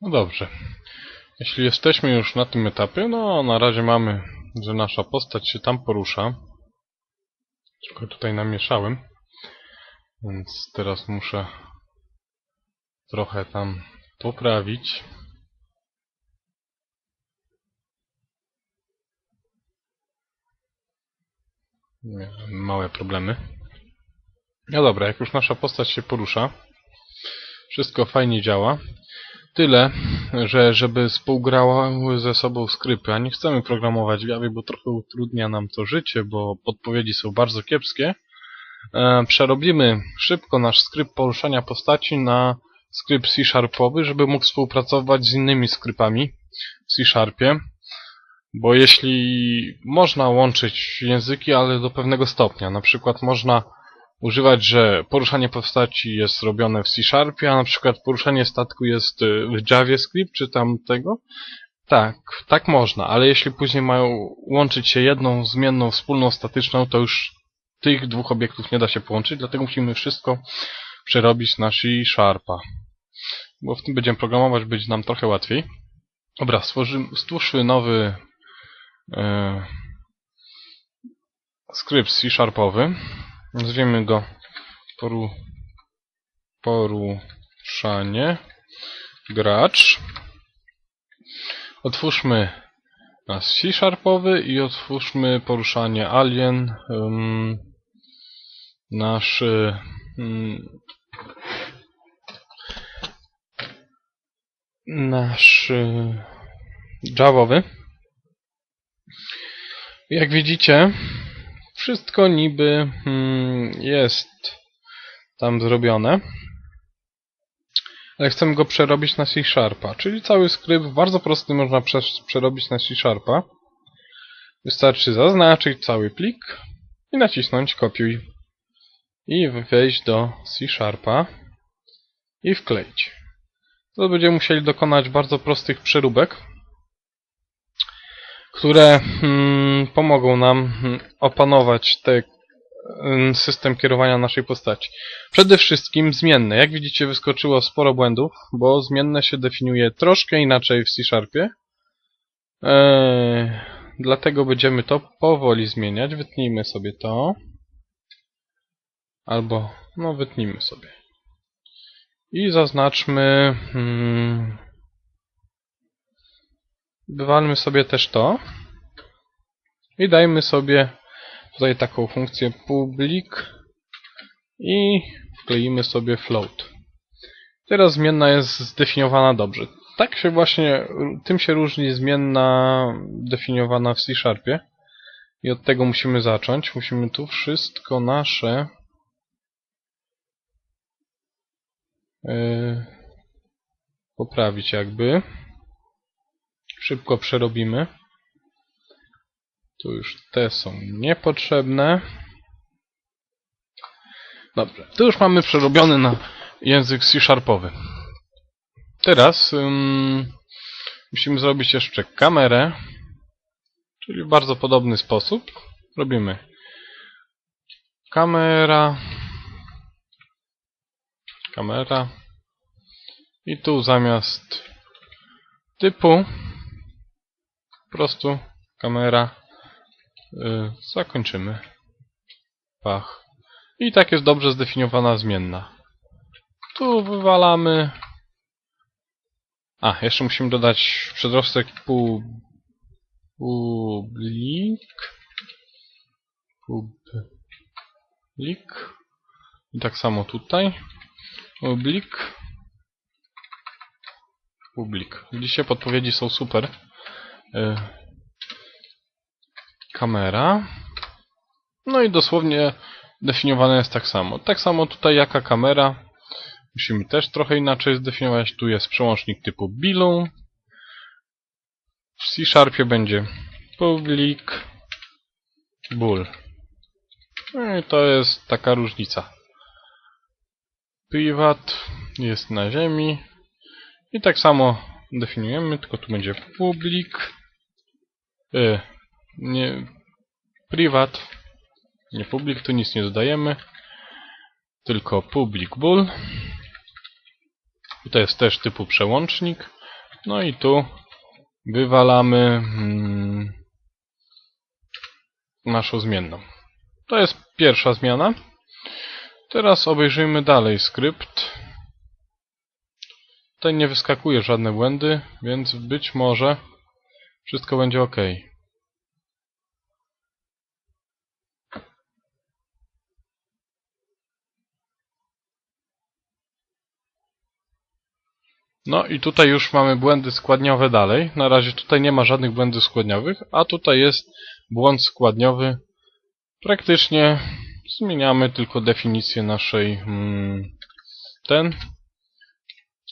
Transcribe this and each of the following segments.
No dobrze. Jeśli jesteśmy już na tym etapie, no na razie mamy, że nasza postać się tam porusza. Tylko tutaj namieszałem. Więc teraz muszę trochę tam poprawić. Małe problemy. No dobra, jak już nasza postać się porusza, wszystko fajnie działa. Tyle, że żeby współgrały ze sobą skrypy, a nie chcemy programować w Javie, bo trochę utrudnia nam to życie, bo podpowiedzi są bardzo kiepskie. E, przerobimy szybko nasz skrypt poruszania postaci na skrypt C-Sharpowy, żeby mógł współpracować z innymi skrypami w C-Sharpie. Bo jeśli można łączyć języki, ale do pewnego stopnia, na przykład można używać, że poruszanie postaci jest robione w C-Sharpie, a na przykład poruszanie statku jest y, w JavaScript czy tam tego. Tak, tak można, ale jeśli później mają łączyć się jedną zmienną wspólną statyczną, to już tych dwóch obiektów nie da się połączyć, dlatego musimy wszystko przerobić na C-Sharpa. Bo w tym będziemy programować, będzie nam trochę łatwiej. Dobra, stworzymy, nowy e, skrypt C-Sharpowy. Nazwiemy go poru, poruszanie gracz. Otwórzmy nasz C-Sharpowy i otwórzmy poruszanie alien. Um, nasz nasz y, Javowy. Jak widzicie, wszystko niby hmm, jest tam zrobione. Ale chcemy go przerobić na C-Sharpa, czyli cały skrypt bardzo prosty można przerobić na C-Sharpa. Wystarczy zaznaczyć cały plik i nacisnąć kopiuj. I wejść do C-Sharpa i wkleić. To będziemy musieli dokonać bardzo prostych przeróbek które hmm, pomogą nam hmm, opanować ten hmm, system kierowania naszej postaci. Przede wszystkim zmienne. Jak widzicie wyskoczyło sporo błędów, bo zmienne się definiuje troszkę inaczej w C-Sharpie. Eee, dlatego będziemy to powoli zmieniać. Wytnijmy sobie to. Albo, no wytnijmy sobie. I zaznaczmy... Wywalmy sobie też to. I dajmy sobie tutaj taką funkcję public i wkleimy sobie float. Teraz zmienna jest zdefiniowana dobrze. Tak się właśnie, tym się różni zmienna definiowana w C-Sharpie. I od tego musimy zacząć. Musimy tu wszystko nasze yy, poprawić jakby szybko przerobimy. Tu już te są niepotrzebne. Dobrze, tu już mamy przerobiony na język C-sharpowy. Teraz um, musimy zrobić jeszcze kamerę, czyli w bardzo podobny sposób. Robimy kamera, kamera i tu zamiast typu prostu kamera yy, zakończymy. Pach. I tak jest dobrze zdefiniowana zmienna. Tu wywalamy. A, jeszcze musimy dodać przedrostek pub... publik. Publik. I tak samo tutaj. Publik. Publik. Widzicie, podpowiedzi są super. Y, kamera. No i dosłownie definiowane jest tak samo. Tak samo tutaj jaka kamera. Musimy też trochę inaczej zdefiniować. Tu jest przełącznik typu bilu. W C-Sharpie będzie public bull. No i to jest taka różnica. Private jest na ziemi. I tak samo definiujemy, tylko tu będzie public E, nie, privat, nie public, tu nic nie dodajemy, tylko public bool. Tutaj jest też typu przełącznik. No i tu wywalamy mm, naszą zmienną. To jest pierwsza zmiana. Teraz obejrzyjmy dalej skrypt. Tutaj nie wyskakuje żadne błędy, więc być może wszystko będzie ok. No i tutaj już mamy błędy składniowe dalej. Na razie tutaj nie ma żadnych błędów składniowych, a tutaj jest błąd składniowy. Praktycznie zmieniamy tylko definicję naszej mm, ten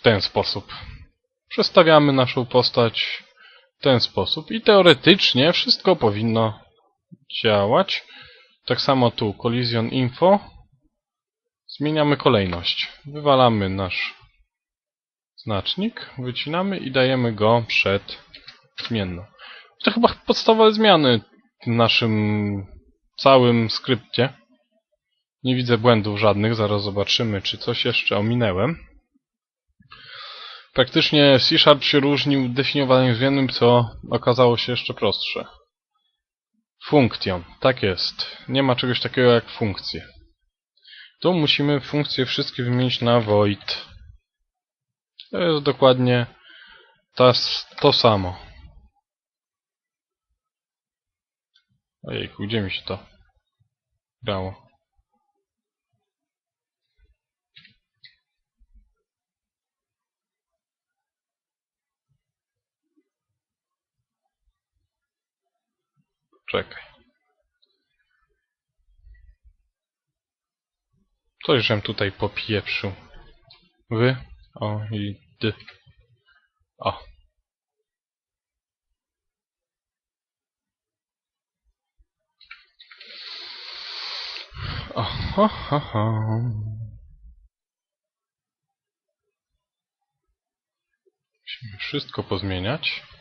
w ten sposób. Przestawiamy naszą postać ten sposób i teoretycznie wszystko powinno działać. Tak samo tu collision info. Zmieniamy kolejność. Wywalamy nasz znacznik, wycinamy i dajemy go przed zmienną. To chyba podstawowe zmiany w naszym całym skrypcie. Nie widzę błędów żadnych, zaraz zobaczymy, czy coś jeszcze ominęłem. Praktycznie C-Sharp się różnił definiowaniem zmiennym, co okazało się jeszcze prostsze. Funkcją, tak jest. Nie ma czegoś takiego jak funkcje. Tu musimy funkcje wszystkie wymienić na void. To jest dokładnie to, to samo. Ojejku, gdzie mi się to grało? Czekaj. Coś, żem tutaj popieprzył. Wy? O i ty. O. O, ho, ho, ho. Musimy wszystko pozmieniać.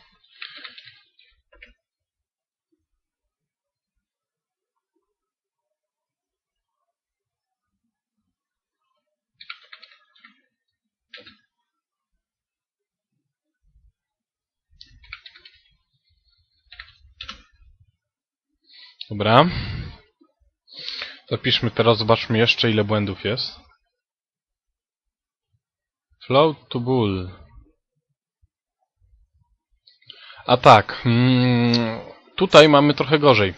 Dobra. Zapiszmy teraz, zobaczmy jeszcze ile błędów jest. Float to bull. A tak, mm, tutaj mamy trochę gorzej. E,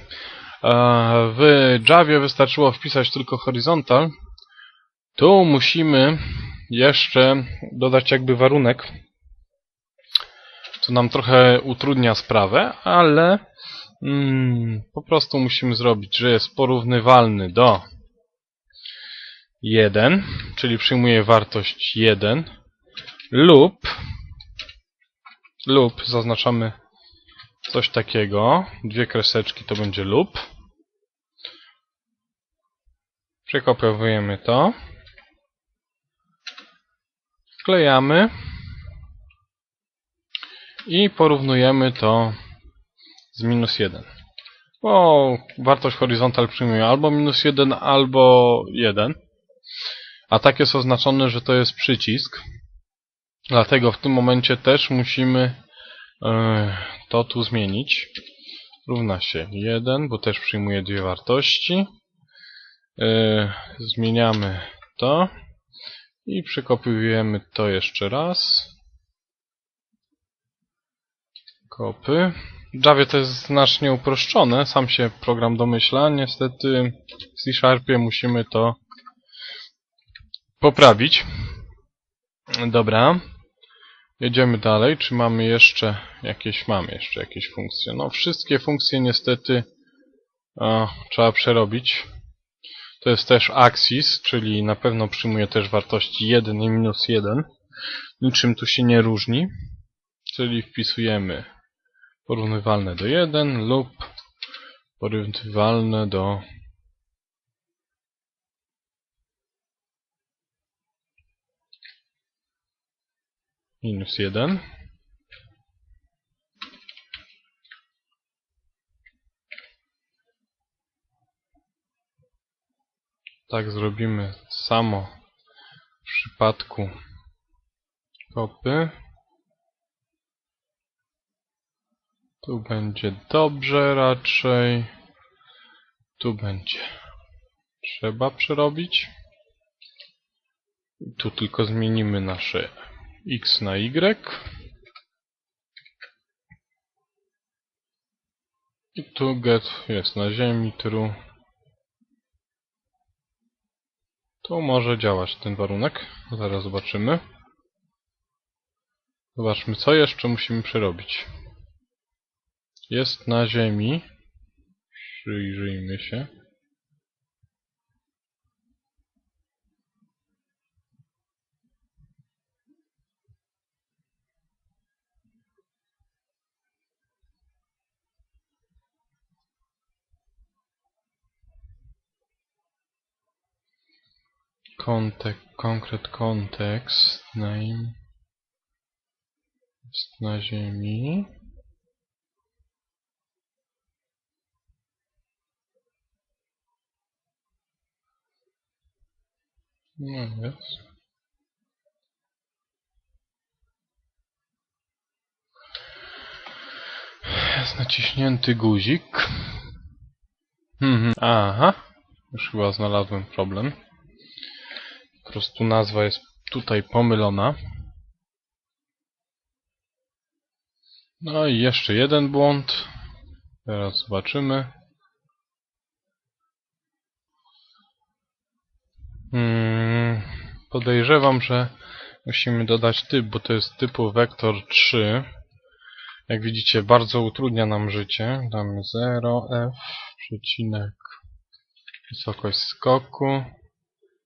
w Javie wystarczyło wpisać tylko horizontal. Tu musimy jeszcze dodać jakby warunek, co nam trochę utrudnia sprawę, ale mm, po prostu musimy zrobić, że jest porównywalny do 1, czyli przyjmuje wartość 1 lub lub zaznaczamy coś takiego, dwie kreseczki to będzie lub. Przekopiowujemy to. Wklejamy. I porównujemy to z minus 1. Bo wartość horizontal przyjmuje albo minus 1, albo 1. A tak jest oznaczone, że to jest przycisk. Dlatego w tym momencie też musimy yy, to tu zmienić. Równa się 1, bo też przyjmuje dwie wartości. Yy, zmieniamy to. I przekopiujemy to jeszcze raz. Kopy. Javie to jest znacznie uproszczone, sam się program domyśla. Niestety w C-Sharpie musimy to poprawić. Dobra. Jedziemy dalej. Czy mamy jeszcze jakieś... Mamy jeszcze jakieś funkcje. No wszystkie funkcje niestety a, trzeba przerobić. To jest też axis, czyli na pewno przyjmuje też wartości 1 i minus 1. Niczym tu się nie różni. Czyli wpisujemy porównywalne do 1 lub porównywalne do minus 1. Tak zrobimy samo w przypadku kopy. Tu będzie dobrze raczej. Tu będzie. Trzeba przerobić. Tu tylko zmienimy nasze x na y. I tu get jest na ziemi, true. Tu może działać ten warunek. Zaraz zobaczymy. Zobaczmy, co jeszcze musimy przerobić. Jest na ziemi. Przyjrzyjmy się. Kontek, konkret kontekst, name jest na ziemi. No jest. Jest naciśnięty guzik. Mhm. Aha. Już chyba znalazłem problem. Po prostu nazwa jest tutaj pomylona. No i jeszcze jeden błąd. Teraz zobaczymy. Hmm, podejrzewam, że musimy dodać typ, bo to jest typu vektor 3. Jak widzicie, bardzo utrudnia nam życie. Damy 0f, przecinek, wysokość skoku,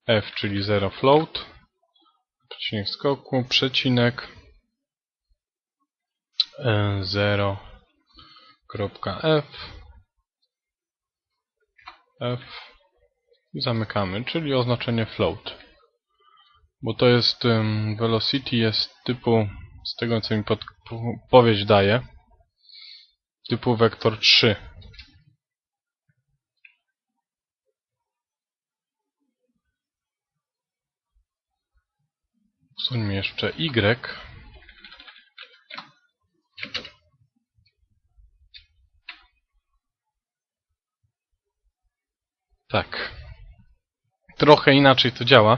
f, czyli 0 float, przecinek skoku, przecinek, 0.f f i zamykamy, czyli oznaczenie float. Bo to jest um, velocity jest typu z tego co mi podpowiedź daje typu vektor 3. Usuńmy jeszcze y. Tak. Trochę inaczej to działa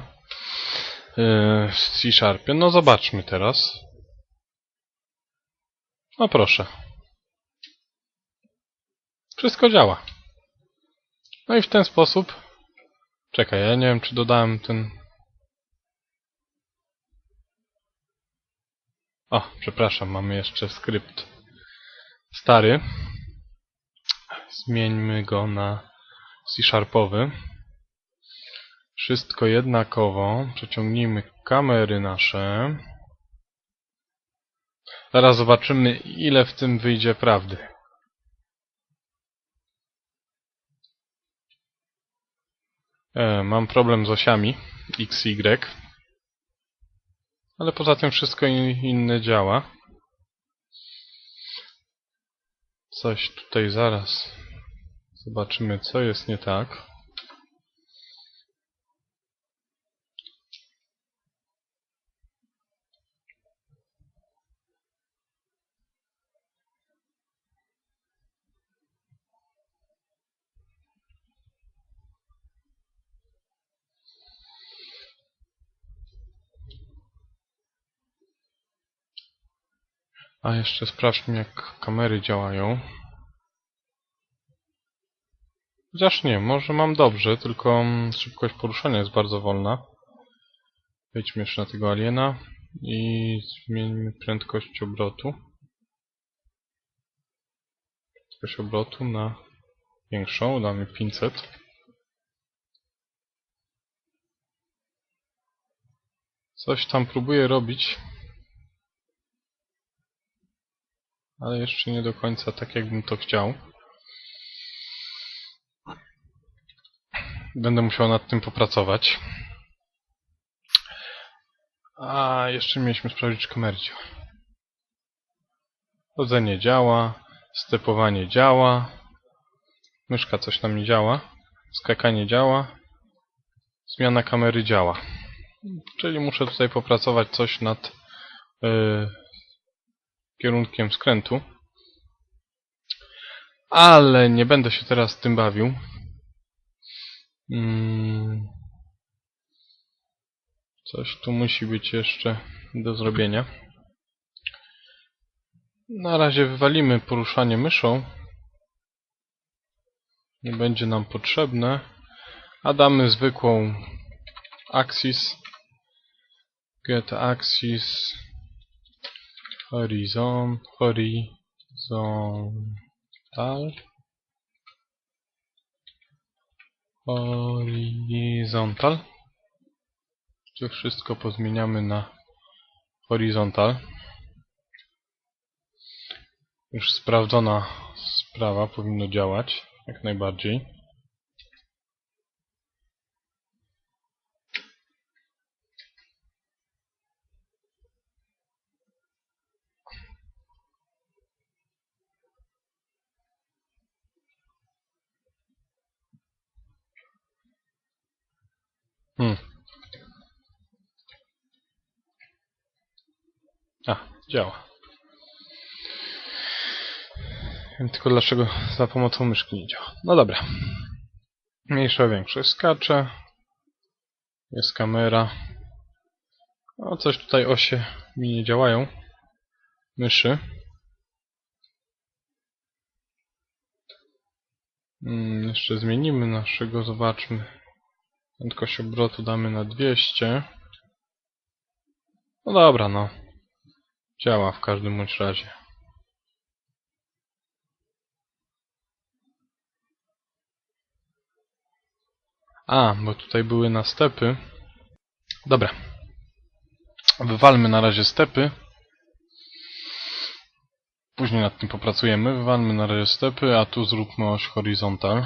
yy, w C-Sharpie. No zobaczmy teraz. No proszę. Wszystko działa. No i w ten sposób... Czekaj, ja nie wiem czy dodałem ten... O, przepraszam, mamy jeszcze skrypt stary. Zmieńmy go na C-sharpowy. Wszystko jednakowo. Przeciągnijmy kamery nasze. Zaraz zobaczymy, ile w tym wyjdzie prawdy. E, mam problem z osiami X, Y. Ale poza tym wszystko inne działa. Coś tutaj zaraz Zobaczymy, co jest nie tak. A jeszcze sprawdźmy, jak kamery działają. Chociaż nie, może mam dobrze, tylko mm, szybkość poruszania jest bardzo wolna. Wejdźmy jeszcze na tego aliena i zmieńmy prędkość obrotu. Prędkość obrotu na większą, damy 500. Coś tam próbuję robić, ale jeszcze nie do końca tak, jakbym to chciał. Będę musiał nad tym popracować. A jeszcze mieliśmy sprawdzić, działa. Chodzenie działa, stepowanie działa, myszka coś tam nie działa, skakanie działa, zmiana kamery działa. Czyli muszę tutaj popracować coś nad yy, kierunkiem skrętu. Ale nie będę się teraz tym bawił. Mm. Coś tu musi być jeszcze do zrobienia. Na razie wywalimy poruszanie myszą. Nie będzie nam potrzebne. A damy zwykłą axis. Get axis. Horizon. Horizontal. Horizontal. Tu wszystko pozmieniamy na horizontal. Już sprawdzona sprawa, powinno działać jak najbardziej. Hmm. A, działa. Wiem tylko dlaczego za pomocą myszki nie działa. No dobra. Mniejsze, większe skacze. Jest kamera. No coś tutaj osie mi nie działają. Myszy. Mm, jeszcze zmienimy naszego, zobaczmy. Prędkość obrotu damy na 200. No dobra, no. Działa w każdym bądź razie. A, bo tutaj były następy. Dobra. Wywalmy na razie stepy. Później nad tym popracujemy. Wywalmy na razie stepy, a tu zróbmy oś horizontal.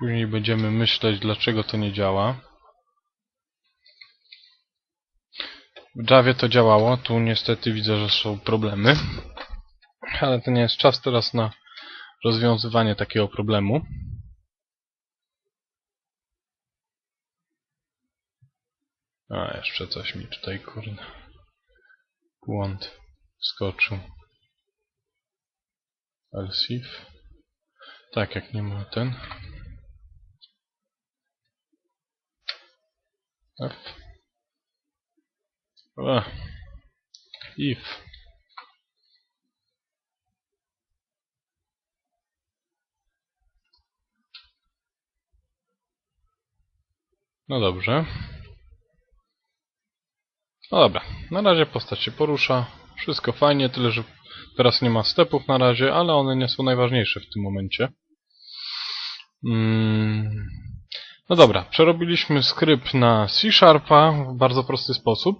Później będziemy myśleć, dlaczego to nie działa. W Javie to działało, tu niestety widzę, że są problemy. Ale to nie jest czas teraz na rozwiązywanie takiego problemu. A, jeszcze coś mi tutaj, kurde. Błąd skoczył. Else if. Tak, jak nie ma ten. F. A. If. No dobrze. No dobra, na razie postać się porusza. Wszystko fajnie, tyle że teraz nie ma stepów na razie, ale one nie są najważniejsze w tym momencie. Mm. No dobra, przerobiliśmy skrypt na C-Sharpa w bardzo prosty sposób.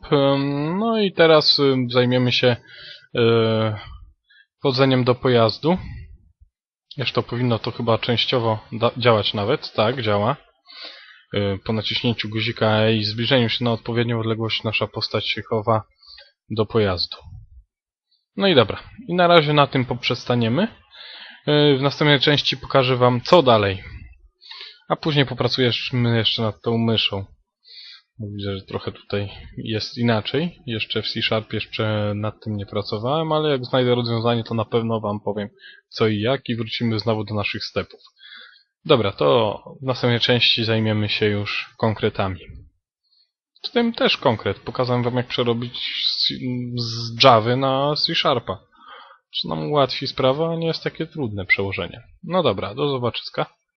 No i teraz zajmiemy się yy, wchodzeniem do pojazdu. Jeszcze powinno to chyba częściowo działać nawet. Tak, działa. Yy, Po naciśnięciu guzika i zbliżeniu się na odpowiednią odległość nasza postać się chowa do pojazdu. No i dobra. I na razie na tym poprzestaniemy. Yy, W następnej części pokażę Wam co dalej. A później popracujemy jeszcze nad tą myszą. Widzę, że trochę tutaj jest inaczej. Jeszcze w C-Sharp jeszcze nad tym nie pracowałem, ale jak znajdę rozwiązanie, to na pewno Wam powiem co i jak i wrócimy znowu do naszych stepów. Dobra, to w następnej części zajmiemy się już konkretami. W tym też konkret. Pokazałem Wam jak przerobić z, Java na C-Sharpa. Czy nam ułatwi sprawę, a nie jest takie trudne przełożenie. No dobra, do zobaczyska.